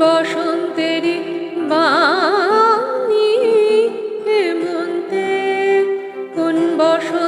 বসন্তের বাণী হেমন্তে কোন বসন্ত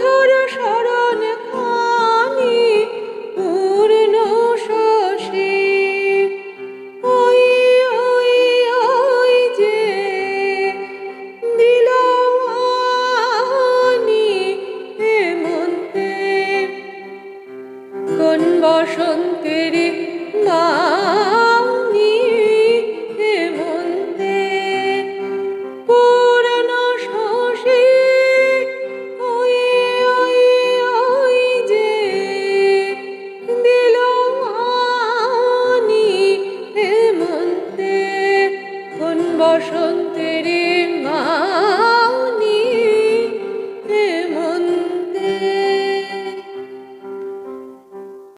মধুর খানি পূর্ণ শশী। যে দিল বসন্ত